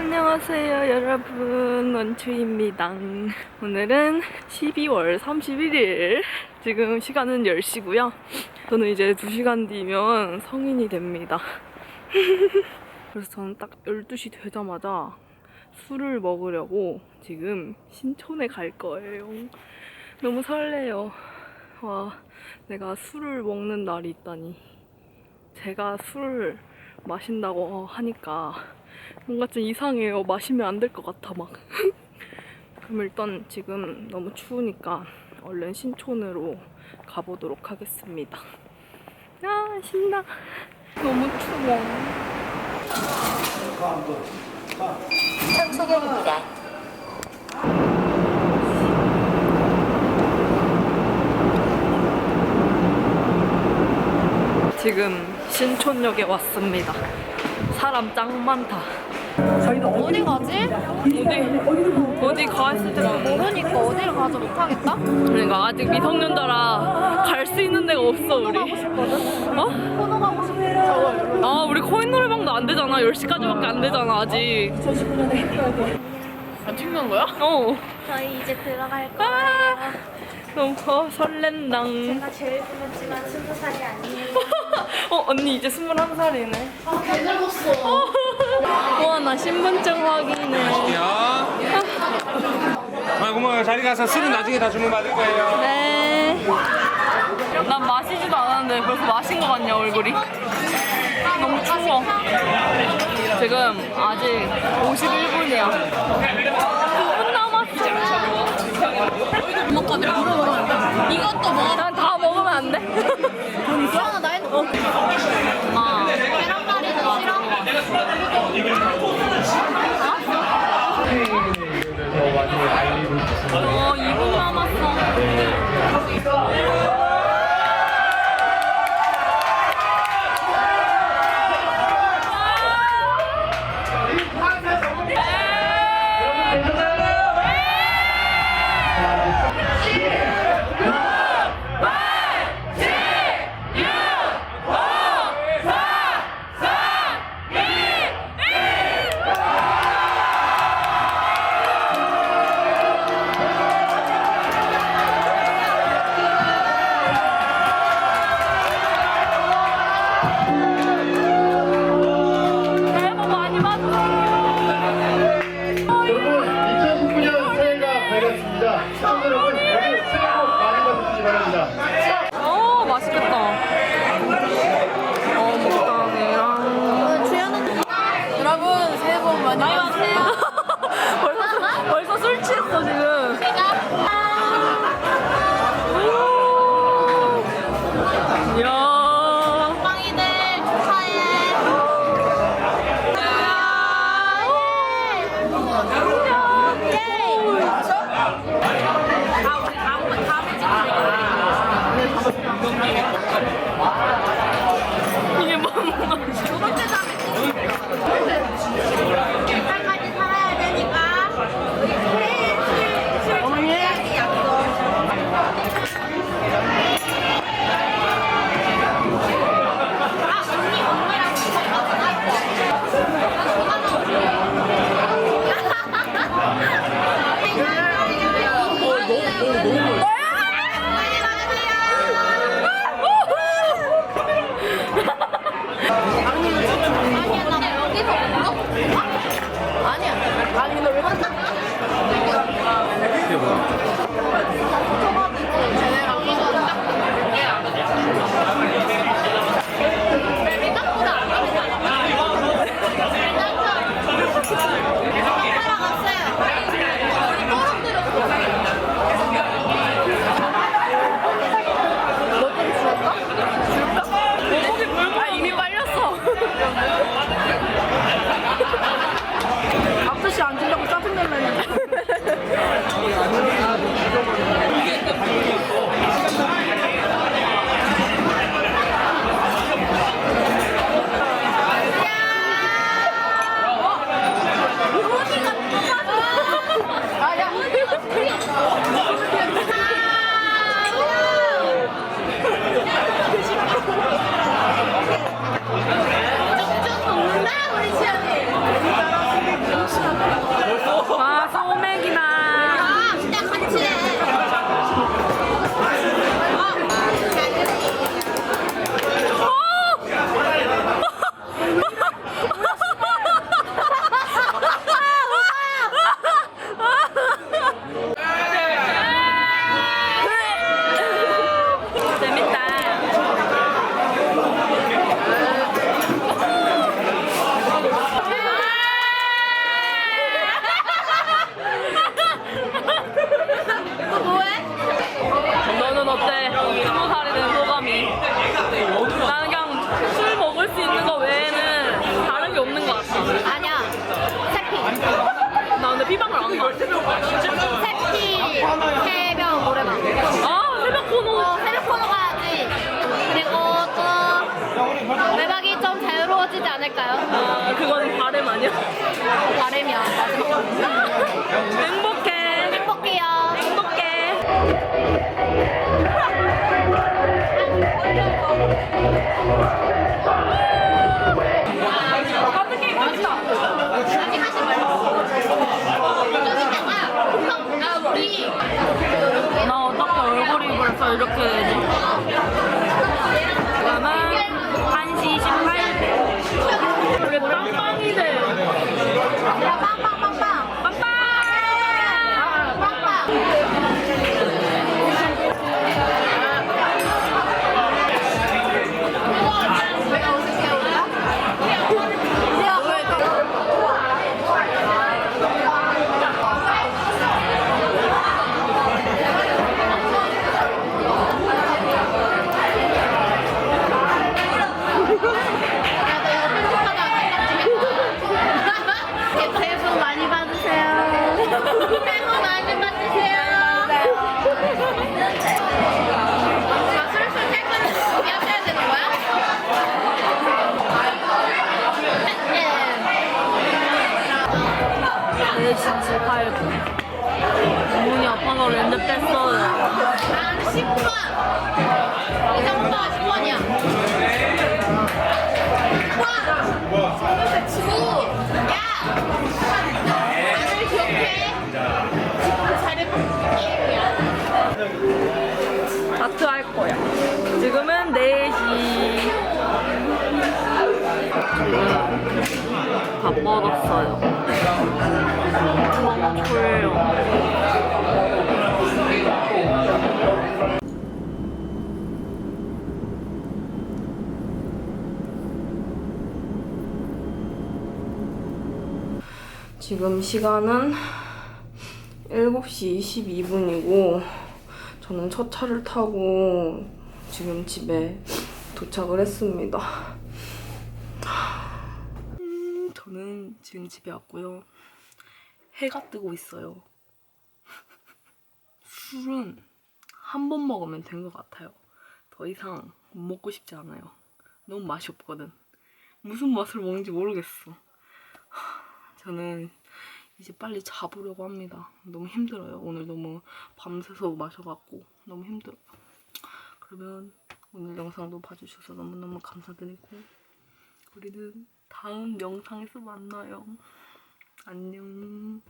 안녕하세요 여러분. 원추입니다. 오늘은 12월 31일 지금 시간은 10시고요. 저는 이제 2시간 뒤면 성인이 됩니다. 그래서 저는 딱 12시 되자마자 술을 먹으려고 지금 신촌에 갈 거예요. 너무 설레요. 와 내가 술을 먹는 날이 있다니. 제가 술을 마신다고 하니까 뭔가 좀 이상해요. 마시면 안 될 것 같아, 막. 그럼 일단 지금 너무 추우니까 얼른 신촌으로 가보도록 하겠습니다. 아, 신나. 너무 추워. 청소년입니다. 지금 신촌역에 왔습니다. 사람 짱 많다. 어디 가지? 어디, 어디 가 있을 때가 모르니까 어디를 가지 못하겠다? 그러니까 아직 미성년자라 갈 수 있는 데가 없어, 우리. 어? 코너 가고 싶어. 아, 우리 코인 노래방도 안 되잖아. 10시까지밖에 안 되잖아, 아직. 안 찍는 거야? 어. 저희 이제 들어갈 아, 거예요. 너무 어, 설렌당. 제가 제일 부럽지만 스무 살이 아니에요. 어, 언니 이제 21살이네. 아, 개 늙었어. 와, 나 신분증 확인해. 야. 아, 고마워요. 자리 가서 술은 나중에 다 주문 받을 거예요. 네. 난 마시지도 않았는데 벌써 마신 것 같냐, 얼굴이? 너무 추워. 지금 아직 51분이야. 9분 남았어. 먹거든. 이것도 먹어. 난 다 먹으면 안 돼? 돈 있어? 아, 나 Oh. 어, 맛있 나 어떻게 얼굴이 벌써 이렇게 되지? 18분. 문이 아파서 렌즈 뺐어요. 난 10번. 이 정도가 10번이야. 와! 구! 야! 나를 기억해. 잘해볼게. 마트 할 거야. 지금은 4시. 지금 밥 먹었어요. 지금 시간은 7시 22분이고 저는 첫 차를 타고 지금 집에 도착을 했습니다. 음, 저는 지금 집에 왔고요. 해가 뜨고 있어요. 술은 한 번 먹으면 된 것 같아요. 더 이상 먹고 싶지 않아요. 너무 맛이 없거든. 무슨 맛을 먹는지 모르겠어. 저는 이제 빨리 자보려고 합니다. 너무 힘들어요. 오늘 너무 밤새서 마셔갖고 너무 힘들어요. 그러면 오늘 영상도 봐주셔서 너무너무 감사드리고 우리는 다음 영상에서 만나요. 안녕.